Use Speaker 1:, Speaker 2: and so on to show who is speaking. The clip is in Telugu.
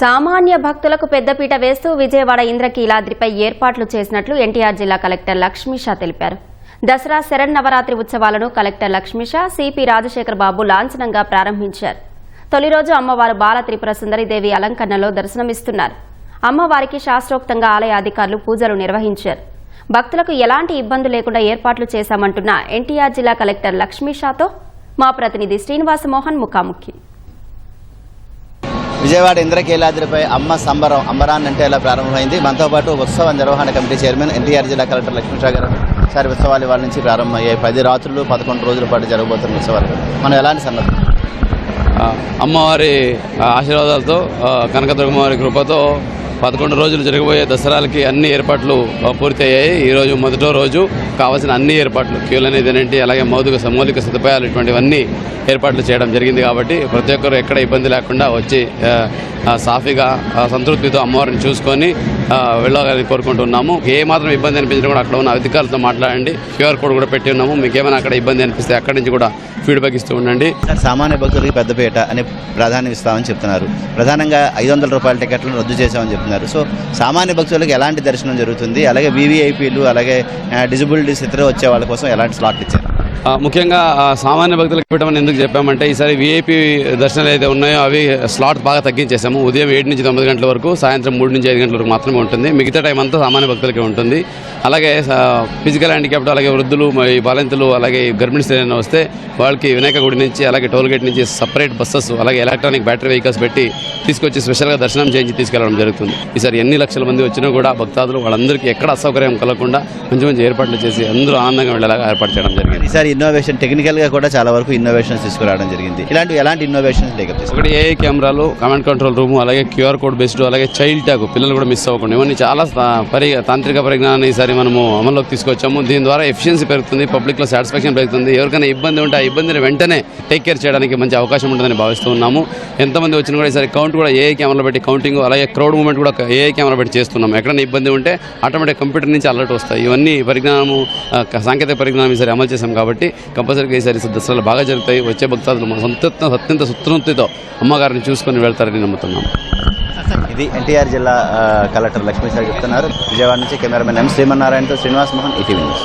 Speaker 1: సామాన్య భక్తులకు పెద్దపీట వేస్తూ విజయవాడ ఇంద్రకీలాద్రిపై ఏర్పాట్లు చేసినట్లు ఎన్టీఆర్ జిల్లా కలెక్టర్ లక్ష్మీషా తెలిపారు. దసరా శరన్నవరాత్రి ఉత్సవాలను కలెక్టర్ లక్ష్మీషా సిపి రాజశేఖర్ బాబు లాంఛనంగా ప్రారంభించారు. తొలి రోజు అమ్మవారు బాల త్రిపుర సుందరిదేవి అలంకరణలో దర్శనమిస్తున్నారు. అమ్మవారికి శాస్త్రోక్తంగా ఆలయ అధికారులు పూజలు నిర్వహించారు. భక్తులకు ఎలాంటి ఇబ్బంది లేకుండా ఏర్పాట్లు చేశామంటున్న ఎన్టీఆర్ జిల్లా కలెక్టర్ లక్ష్మీషాతో మా ప్రతినిధి శ్రీనివాస మోహన్ ముఖాముఖి.
Speaker 2: విజయవాడ ఇంద్రకీలాద్రిపై అమ్మ సంబరం అంబరాన్ అంటే ఇలా ప్రారంభమైంది? మనతో పాటు ఉత్సవ నిర్వహణ కమిటీ చైర్మన్ ఎన్టీఆర్ జిల్లా కలెక్టర్ లక్ష్మీషా గారు సార్ ఉత్సవాలు ఇవాళ నుంచి ప్రారంభమయ్యాయి. పది రాత్రులు పదకొండు రోజుల పాటు జరగబోతున్న ఉత్సవాలు. మనం ఎలాంటి
Speaker 3: సందర్భం అమ్మవారి ఆశీర్వాదాలతో కనకదుర్గమ్మవారి కృపతో పదకొండు రోజులు జరగబోయే దసరాలకి అన్ని ఏర్పాట్లు ఆ, పూర్తయ్యాయి. ఈరోజు మొదటో రోజు కావాల్సిన అన్ని ఏర్పాట్లు క్యూలు అనేది ఏంటి అలాగే మౌలిక మౌలిక సదుపాయాలు ఇటువంటివన్నీ ఏర్పాట్లు చేయడం జరిగింది కాబట్టి ప్రతి ఒక్కరు ఎక్కడ ఇబ్బంది లేకుండా వచ్చి సాఫీగా సంతృప్తితో అమ్మవారిని చూసుకొని వెళ్ళాలని కోరుకుంటున్నాము. ఏ మాత్రం ఇబ్బంది అనిపించినా కూడా అక్కడ ఉన్న అధికారులతో మాట్లాడండి. క్యూఆర్ కోడ్ కూడా పెట్టి ఉన్నాము. మీకు ఏమైనా అక్కడ ఇబ్బంది అనిపిస్తే అక్కడి నుంచి కూడా ఫీడ్బ్యాక్ ఇస్తూ ఉండండి.
Speaker 2: సామాన్య భక్తులకి పెద్దపేట అని ప్రాధాన్యం ఇస్తామని చెప్తున్నారు. ప్రధానంగా ఐదు వందల రూపాయల టికెట్లను రద్దు చేశామని చెప్తున్నారు. సో సామాన్య భక్తులకు ఎలాంటి దర్శనం జరుగుతుంది? అలాగే వీవీఐపీలు అలాగే డిజబిలిటీస్ ఇతర వచ్చే వాళ్ళ కోసం ఎలాంటి స్లాట్లు ఇచ్చారు?
Speaker 3: ముఖ్యంగా సామాన్య భక్తులకు పెట్టమని ఎందుకు చెప్పామంటే ఈసారి వీఐపీ దర్శనాలు అయితే ఉన్నాయో అవి స్లాట్ బాగా తగ్గించేసాము ఉదయం ఏడు నుంచి తొమ్మిది గంటల వరకు సాయంత్రం మూడు నుంచి ఐదు గంటల వరకు మాత్రమే ఉంటుంది. మిగతా టైం అంతా సామాన్య భక్తులకే ఉంటుంది. అలాగే ఫిజికల్ హ్యాండిక్యాప్ట్ అలాగే వృద్ధులు బాలింతలు అలాగే గర్భిణీ స్త్రీలను వస్తే వాళ్ళకి వినాయక గుడి నుంచి అలాగే టోల్ గేట్ నుంచి సపరేట్ బస్సెస్ అలాగే ఎలక్ట్రానిక్ బ్యాటరీ వెహికల్స్ పెట్టి తీసుకొచ్చి స్పెషల్గా దర్శనం చేయించి తీసుకెళ్ళడం జరుగుతుంది. ఈసారి ఎన్ని లక్షల మంది వచ్చినా కూడా భక్తాదులు వాళ్ళందరికీ ఎక్కడ అసౌకర్యం కలగకుండా మంచి మంచి ఏర్పాట్లు చేసి అందరూ ఆనందంగా వెళ్ళేలాగా ఏర్పాటు చేయడం జరిగింది.
Speaker 2: ఈసారి ఇన్నోవేషన్ టెక్నికల్గా కూడా చాలా వరకు ఇన్నోవేషన్స్ తీసుకురావడం జరిగింది. ఇలాంటి ఎలాంటి ఇన్నోవేషన్స్ లేకపోతే
Speaker 3: ఒకటి ఏఐ కెమెరాలు కమాండ్ కంట్రోల్ రూమ్ అలాగే క్యూఆర్ కోడ్ బేస్డ్ అలాగే చైల్డ్ ట్యాగ్ పిల్లలు కూడా మిస్ అవ్వకుండా. ఇవన్నీ చాలా పరి తాంత్రిక పరిజ్ఞానాన్ని ఈసారి మనము అమల్లోకి తీసుకొచ్చాము. దీని ద్వారా ఎఫిషియన్సీ పెరుగుతుంది పబ్లిక్లో సాటిస్ఫాక్షన్ పెరుగుతుంది. ఎవరికైనా ఇబ్బంది ఉంటే ఆ ఇబ్బందిని వెంటనే టేక్ కేర్ చేయడానికి మంచి అవకాశం ఉంటుందని భావిస్తూ ఉన్నాము. ఎంతమంది వచ్చినా కూడా ఈసారి కౌంట్ కూడా ఏఐ కెమెరా పెట్టి కౌంటింగ్ అలాగే క్రౌడ్ మూమెంట్ కూడా ఏఐ కెమెరా పెట్టి చేస్తున్నాం ఎక్కడైనా ఇబ్బంది ఉంటే ఆటోమేటిక్ కంప్యూటర్ నుంచి అలర్ట్ వస్తాయి. ఇవన్నీ పరిజ్ఞానము సాంకేతిక పరిజ్ఞానం ఈసారి అమలు చేశాం కాబట్టి కంపల్సరీగా ఈసారి దసరాలు బాగా జరుగుతాయి. వచ్చే భక్తాదులు సంతృప్త అత్యంత సుతృప్తితో అమ్మగారిని చూసుకొని వెళ్తారని నమ్ముతున్నాం.
Speaker 2: ఇది ఎన్టీఆర్ జిల్లా కలెక్టర్ లక్ష్మీ సార్ చెప్తున్నారు. విజయవాడ నుంచి కెమెరామెన్ ఎం శ్రీమన్నారాయణతో శ్రీనివాస్ మోహన్ ఈటీవీ న్యూస్.